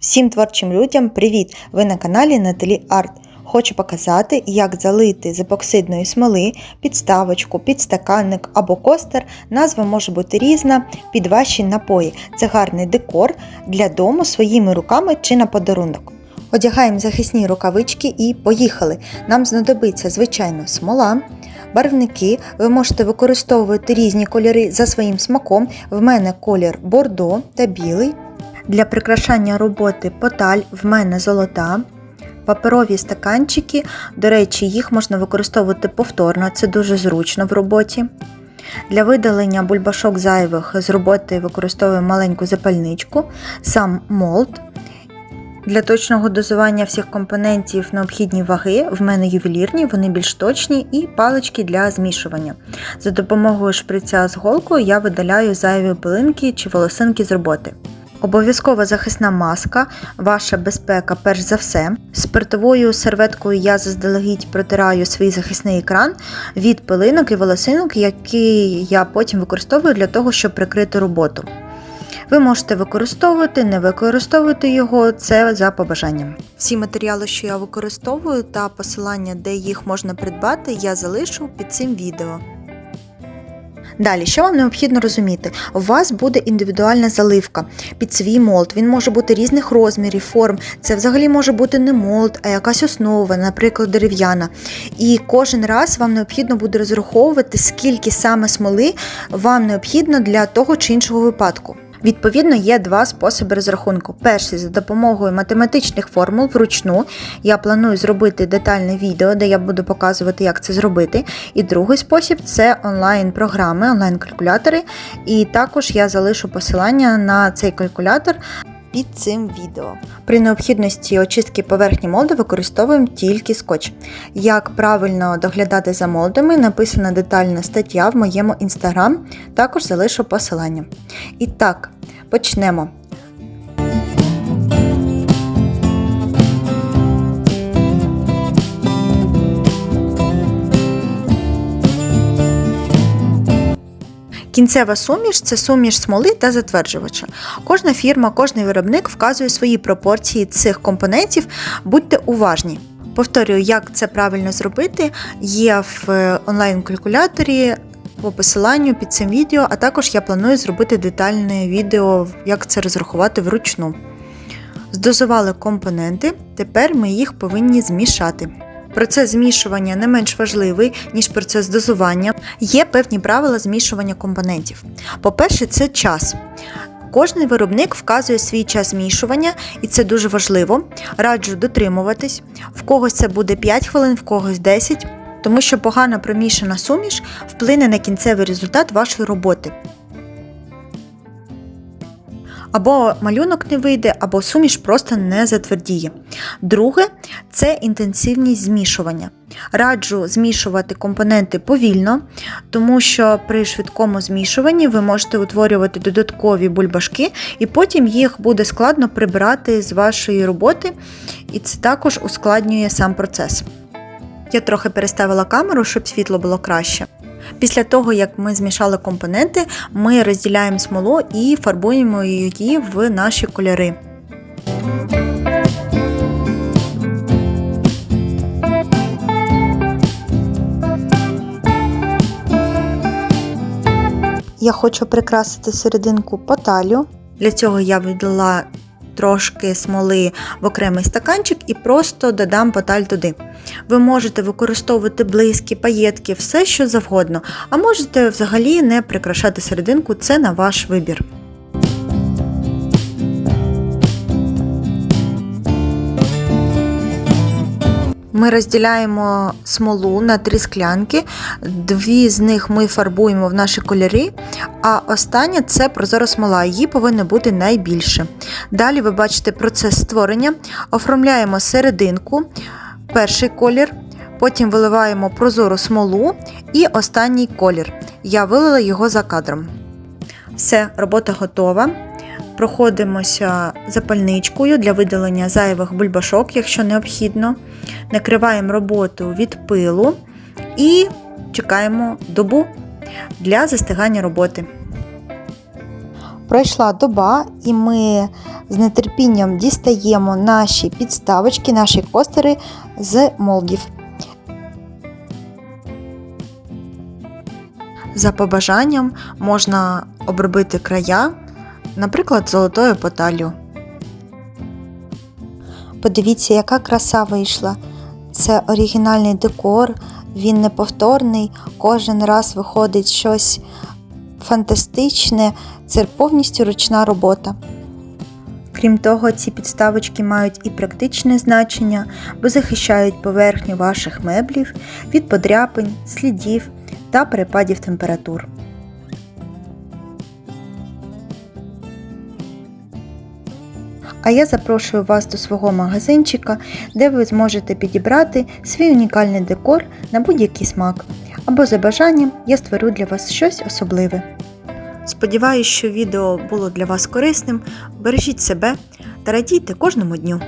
Всім творчим людям привіт! Ви на каналі Наталі Арт. Хочу показати, як залити з епоксидної смоли підставочку, підстаканник або костер. Назва може бути різна під ваші напої. Це гарний декор для дому своїми руками чи на подарунок. Одягаємо захисні рукавички і поїхали. Нам знадобиться звичайно смола. Барвники ви можете використовувати різні кольори за своїм смаком. В мене колір бордо та білий. Для прикрашання роботи поталь в мене золота. Паперові стаканчики, до речі, їх можна використовувати повторно, це дуже зручно в роботі. Для видалення бульбашок зайвих з роботи використовую маленьку запальничку, сам молд. Для точного дозування всіх компонентів необхідні ваги, в мене ювелірні, вони більш точні, і палички для змішування. За допомогою шприця з голкою я видаляю зайві пилинки чи волосинки з роботи. Обов'язкова захисна маска, ваша безпека перш за все. Спиртовою серветкою я заздалегідь протираю свій захисний екран від пилинок і волосинок, які я потім використовую для того, щоб прикрити роботу. Ви можете використовувати, не використовувати його, це за побажанням. Всі матеріали, що я використовую, та посилання, де їх можна придбати, я залишу під цим відео. Далі, що вам необхідно розуміти? У вас буде індивідуальна заливка під свій молд. Він може бути різних розмірів, форм. Це взагалі може бути не молд, а якась основа, наприклад, дерев'яна. І кожен раз вам необхідно буде розраховувати, скільки саме смоли вам необхідно для того чи іншого випадку. Відповідно, є два способи розрахунку. Перший за допомогою математичних формул вручну. Я планую зробити детальне відео, де я буду показувати, як це зробити. І другий спосіб це онлайн-програми, онлайн-калькулятори. І також я залишу посилання на цей калькулятор під цим відео. При необхідності очистки поверхні молди використовуємо тільки скотч. Як правильно доглядати за молдами, написана детальна стаття в моєму інстаграм, також залишу посилання. І так, почнемо. Кінцева суміш це суміш смоли та затверджувача. Кожна фірма, кожний виробник вказує свої пропорції цих компонентів, будьте уважні. Повторюю, як це правильно зробити, є в е, онлайн-калькуляторі по посиланню під цим відео, а також я планую зробити детальне відео, як це розрахувати вручну. Здозували компоненти, тепер ми їх повинні змішати. Процес змішування не менш важливий, ніж процес дозування. Є певні правила змішування компонентів. По-перше, це час. Кожний виробник вказує свій час змішування, і це дуже важливо. Раджу дотримуватись. В когось це буде 5 хвилин, в когось 10, тому що погано промішана суміш вплине на кінцевий результат вашої роботи. Або малюнок не вийде, або суміш просто не затвердіє. Друге це інтенсивність змішування. Раджу змішувати компоненти повільно, тому що при швидкому змішуванні ви можете утворювати додаткові бульбашки, і потім їх буде складно прибирати з вашої роботи, і це також ускладнює сам процес. Я трохи переставила камеру, щоб світло було краще. Після того, як ми змішали компоненти, ми розділяємо смолу і фарбуємо її в наші кольори. Я хочу прикрасити серединку поталю. Для цього я віддала трошки смоли в окремий стаканчик і просто додам поталь туди. Ви можете використовувати близькі, паєтки, все що завгодно, а можете взагалі не прикрашати серединку, це на ваш вибір. Ми розділяємо смолу на три склянки, дві з них ми фарбуємо в наші кольори, а остання це прозора смола, її повинно бути найбільше. Далі ви бачите процес створення, оформляємо серединку, перший колір, потім виливаємо прозору смолу і останній колір. Я вилила його за кадром. Все, робота готова. Проходимося запальничкою для видалення зайвих бульбашок, якщо необхідно. Накриваємо роботу від пилу і чекаємо добу для застигання роботи. Пройшла доба, і ми з нетерпінням дістаємо наші підставочки, наші костери з молдів. За побажанням можна обробити края, наприклад, золотою поталлю. Подивіться, яка краса вийшла. Це оригінальний декор, він неповторний, кожен раз виходить щось фантастичне, це повністю ручна робота. Крім того, ці підставочки мають і практичне значення, бо захищають поверхню ваших меблів від подряпин, слідів та перепадів температур. А я запрошую вас до свого магазинчика, де ви зможете підібрати свій унікальний декор на будь-який смак. Або за бажанням я створю для вас щось особливе. Сподіваюсь, що відео було для вас корисним. Бережіть себе та радійте кожному дню!